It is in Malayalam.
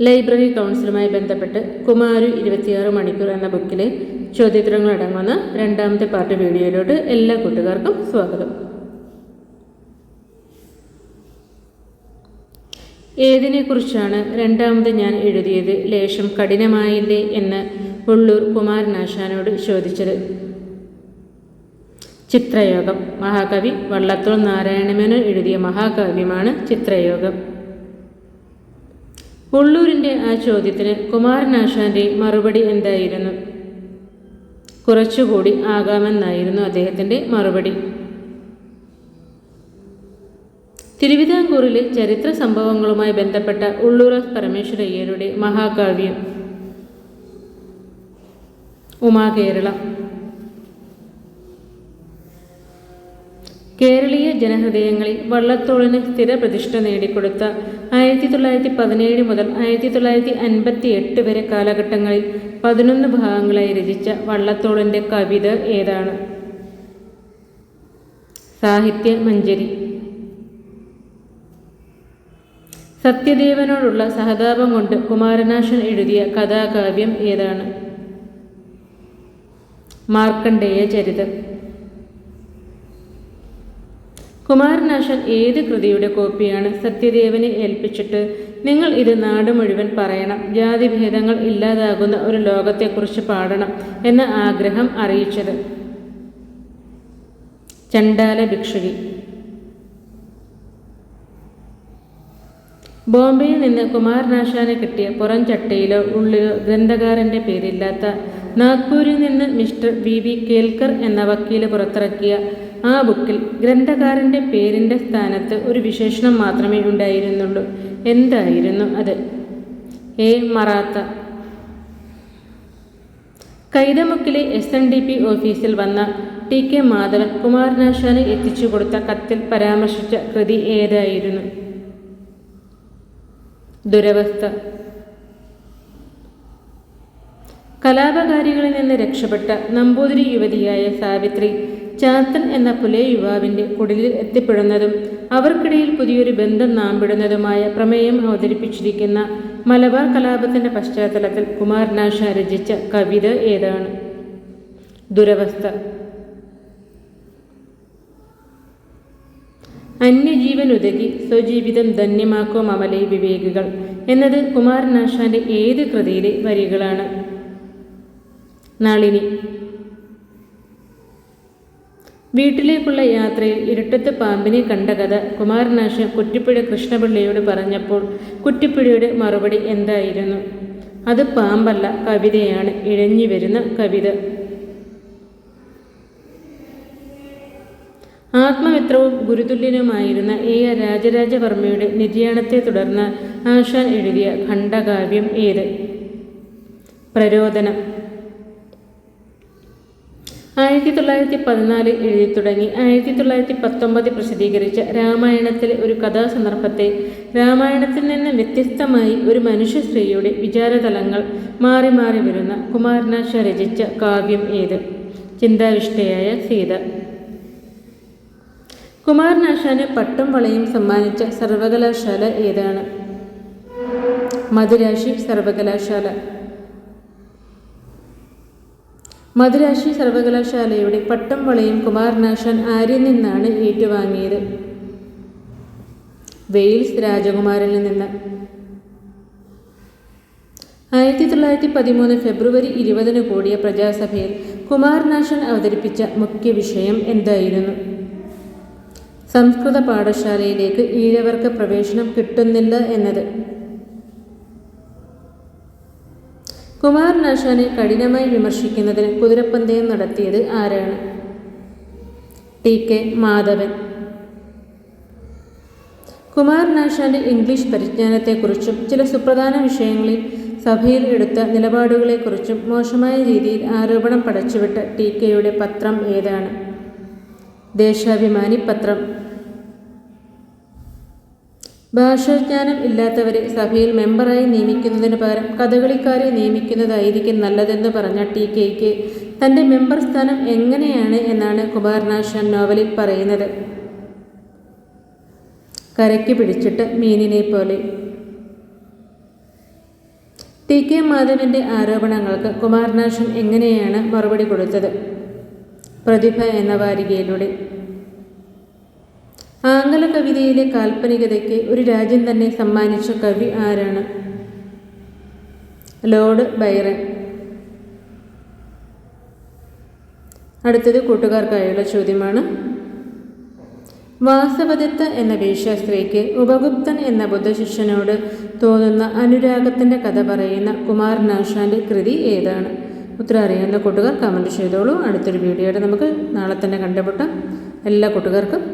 ലൈബ്രറി കൗൺസിലുമായി ബന്ധപ്പെട്ട് കുമാരു ഇരുപത്തിയാറ് മണിക്കൂർ എന്ന ബുക്കിലെ ചോദ്യോത്തരങ്ങൾ അടങ്ങുന്ന രണ്ടാമത്തെ പാർട്ട് വീഡിയോയിലോട്ട് എല്ലാ കൂട്ടുകാർക്കും സ്വാഗതം. ഏതിനെക്കുറിച്ചാണ് രണ്ടാമത് ഞാൻ എഴുതിയത് ലേശം കഠിനമായില്ലേ എന്ന് ഉള്ളൂർ കുമാരനാശാനോട് ചോദിച്ചത്. ചിത്രയോഗം. മഹാകവി വള്ളത്തോൾ നാരായണമേനോൻ എഴുതിയ മഹാകാവ്യമാണ് ചിത്രയോഗം. ഉള്ളൂരിന്റെ ആ ചോദ്യത്തിന് കുമാരനാശാന്റെ മറുപടി എന്തായിരുന്നു? കുറച്ചുകൂടി ആകാമെന്നായിരുന്നു അദ്ദേഹത്തിന്റെ മറുപടി. തിരുവിതാംകൂറിലെ ചരിത്ര സംഭവങ്ങളുമായി ബന്ധപ്പെട്ട ഉള്ളൂർ പരമേശ്വരയ്യരുടെ മഹാകാവ്യം. ഉമാകേരളം. കേരളീയ ജനഹൃദയങ്ങളിൽ വള്ളത്തോളിന് സ്ഥിരപ്രതിഷ്ഠ നേടിക്കൊടുത്ത ആയിരത്തി തൊള്ളായിരത്തി പതിനേഴ് മുതൽ ആയിരത്തി തൊള്ളായിരത്തി അൻപത്തി എട്ട് വരെ കാലഘട്ടങ്ങളിൽ പതിനൊന്ന് ഭാഗങ്ങളായി രചിച്ച വള്ളത്തോളിന്റെ കവിത ഏതാണ്? സാഹിത്യ മഞ്ജരി സത്യദേവനോടുള്ള സഹതാപം കൊണ്ട് കുമാരനാശൻ എഴുതിയ കഥാകാവ്യം ഏതാണ്? മാർക്കണ്ഡേയ ചരിതം. കുമാരനാശൻ ഏത് കൃതിയുടെ കോപ്പിയാണ് സത്യദേവനെ ഏൽപ്പിച്ചിട്ട്? നിങ്ങൾ ഇത് നാട് മുഴുവൻ പറയണം. ജാതിഭേദങ്ങൾ ഇല്ലാതാകുന്ന ഒരു ലോകത്തെക്കുറിച്ച് പാടണം എന്ന ആഗ്രഹം അറിയിച്ചത്. ചണ്ടാല ഭിക്ഷുകി ബോംബെയിൽ നിന്ന് കുമാരനാശാന് കിട്ടിയ പുറം ചട്ടയിലോ ഉള്ളിലോ ഗ്രന്ഥകാരന്റെ പേരില്ലാത്ത നാഗ്പൂരിൽ നിന്ന് മിസ്റ്റർ വി വി കേൽക്കർ എന്ന വക്കീൽ പുറത്തിറക്കിയ ആ ബുക്കിൽ ഗ്രന്ഥകാരന്റെ പേരിന്റെ സ്ഥാനത്ത് ഒരു വിശേഷണം മാത്രമേ ഉണ്ടായിരുന്നുള്ളൂ. എന്തായിരുന്നു അത്? എ. മറാത്ത. കൈതമുക്കിലെ എസ് എൻ ഡി പി ഓഫീസിൽ വന്ന ടി. കെ. മാധവൻ കുമാരനാശാന് എത്തിച്ചു കൊടുത്ത കത്തിൽ പരാമർശിച്ച കൃതി ഏതായിരുന്നു? ദുരവസ്ഥ. കലാപകാരികളിൽ നിന്ന് രക്ഷപ്പെട്ട നമ്പൂതിരി യുവതിയായ സാവിത്രി ചാത്തൻ എന്ന പുലയ യുവാവിന്റെ കുടിലിൽ എത്തിപ്പെടുന്നതും അവർക്കിടയിൽ പുതിയൊരു ബന്ധം നാമ്പിടുന്നതുമായ പ്രമേയം അവതരിപ്പിച്ചിരിക്കുന്ന മലബാർ കലാപത്തിന്റെ പശ്ചാത്തലത്തിൽ കുമാരനാശ രചിച്ച കവിത ഏതാണ്? ദുരവസ്ഥ. അന്യജീവൻ ഉതകി സ്വജീവിതം ധന്യമാക്കോ മമലെ വിവേകികൾ എന്നത് കുമാരനാശാന്റെ ഏത് കൃതിയിലെ വരികളാണ്? നളിനി. വീട്ടിലേക്കുള്ള യാത്രയിൽ ഇരുട്ടത്ത് പാമ്പിനെ കണ്ട കഥ കുമാരനാശൻ കുറ്റിപ്പുഴ കൃഷ്ണപിള്ളയോട് പറഞ്ഞപ്പോൾ കുറ്റിപ്പുഴയുടെ മറുപടി എന്തായിരുന്നു? അത് പാമ്പല്ല കവിതയാണ്. ഇഴഞ്ഞു വരുന്ന കവിത. ആത്മമിത്രവും ഗുരുതുല്യനുമായിരുന്ന എ ആർ രാജരാജവർമ്മയുടെ നിര്യാണത്തെ തുടർന്ന് ആശാൻ എഴുതിയ ഖണ്ഡകാവ്യം ഏത്? പ്രരോദനം. ആയിരത്തി തൊള്ളായിരത്തി പതിനാലിൽ എഴുതി തുടങ്ങി. ആയിരത്തി തൊള്ളായിരത്തി പത്തൊമ്പതിൽ പ്രസിദ്ധീകരിച്ച രാമായണത്തിലെ ഒരു കഥാസന്ദർഭത്തെ രാമായണത്തിൽ നിന്ന് വ്യത്യസ്തമായി ഒരു മനുഷ്യ സ്ത്രീയുടെ വിചാരതലങ്ങൾ മാറി മാറി വരുന്ന കുമാരനാശ രചിച്ച കാവ്യം ഏത്? ചിന്താവിഷ്ടയായ സീത. കുമാരനാശാന് പട്ടും വളയും സമ്മാനിച്ച സർവകലാശാല ഏതാണ്? മധുരാശി സർവകലാശാല. മധുരാശി സർവകലാശാലയുടെ പട്ടം വളയും കുമാരനാശാൻ ആരിൽ നിന്നാണ് ഏറ്റുവാങ്ങിയത്? വെയിൽസ് രാജകുമാരനിൽ നിന്ന്. ആയിരത്തി തൊള്ളായിരത്തി പതിമൂന്ന് ഫെബ്രുവരി ഇരുപതിന് കൂടിയ പ്രജാസഭയിൽ കുമാരനാശൻ അവതരിപ്പിച്ച മുഖ്യ വിഷയം എന്തായിരുന്നു? സംസ്കൃത പാഠശാലയിലേക്ക് ഈഴവർക്ക് പ്രവേശനം കിട്ടുന്നില്ല എന്നത്. കുമാരനാശാനെ കഠിനമായി വിമർശിക്കുന്നതിന് കുതിരപ്പന്തയം നടത്തിയത് ആരാണ്? T K Madhavan. കുമാരനാശാന്റെ ഇംഗ്ലീഷ് പരിജ്ഞാനത്തെക്കുറിച്ചും ചില സുപ്രധാന വിഷയങ്ങളിൽ സഭയിൽ എടുത്ത നിലപാടുകളെക്കുറിച്ചും മോശമായ രീതിയിൽ ആരോപണം പടച്ചുവിട്ട ടി കെയുടെ പത്രം ഏതാണ്? ദേശാഭിമാനി പത്രം. ഭാഷാജ്ഞാനം ഇല്ലാത്തവരെ സഭയിൽ മെമ്പറായി നിയമിക്കുന്നതിന് പകരം കഥകളിക്കാരെ നിയമിക്കുന്നതായിരിക്കും നല്ലതെന്ന് പറഞ്ഞ ടി കെയ്ക്ക് തന്റെ മെമ്പർ സ്ഥാനം എങ്ങനെയാണ് എന്നാണ് കുമാരനാശൻ നോവലിൽ പറയുന്നത്. കരയ്ക്ക് പിടിച്ചിട്ട് മീനിനെ പോലെ. ടി കെ മാധവന്റെ ആരോപണങ്ങൾക്ക് കുമാരനാശൻ എങ്ങനെയാണ് മറുപടി കൊടുത്തത്? പ്രതിഭ എന്ന വാരികയിലൂടെ. ആംഗല കവിതയിലെ കാൽപ്പനികതയ്ക്ക് ഒരു രാജ്യം തന്നെ സമ്മാനിച്ച കവി ആരാണ്? ലോർഡ് ബൈറൻ അടുത്തത് കൂട്ടുകാർക്കായുള്ള ചോദ്യമാണ്. വാസവദത്ത എന്ന വേശ്യാസ്ത്രീക്ക് ഉപഗുപ്തൻ എന്ന ബുദ്ധശിഷ്യനോട് തോന്നുന്ന അനുരാഗത്തിന്റെ കഥ പറയുന്ന കുമാർ നാഷാന്റെ കൃതി ഏതാണ്? ഉത്തരം അറിയാവുന്ന കൂട്ടുകാർ കമന്റ് ചെയ്തോളൂ. അടുത്തൊരു വീഡിയോയുടെ നമുക്ക് നാളെ തന്നെ കണ്ടുമുട്ടാം. എല്ലാ കൂട്ടുകാർക്കും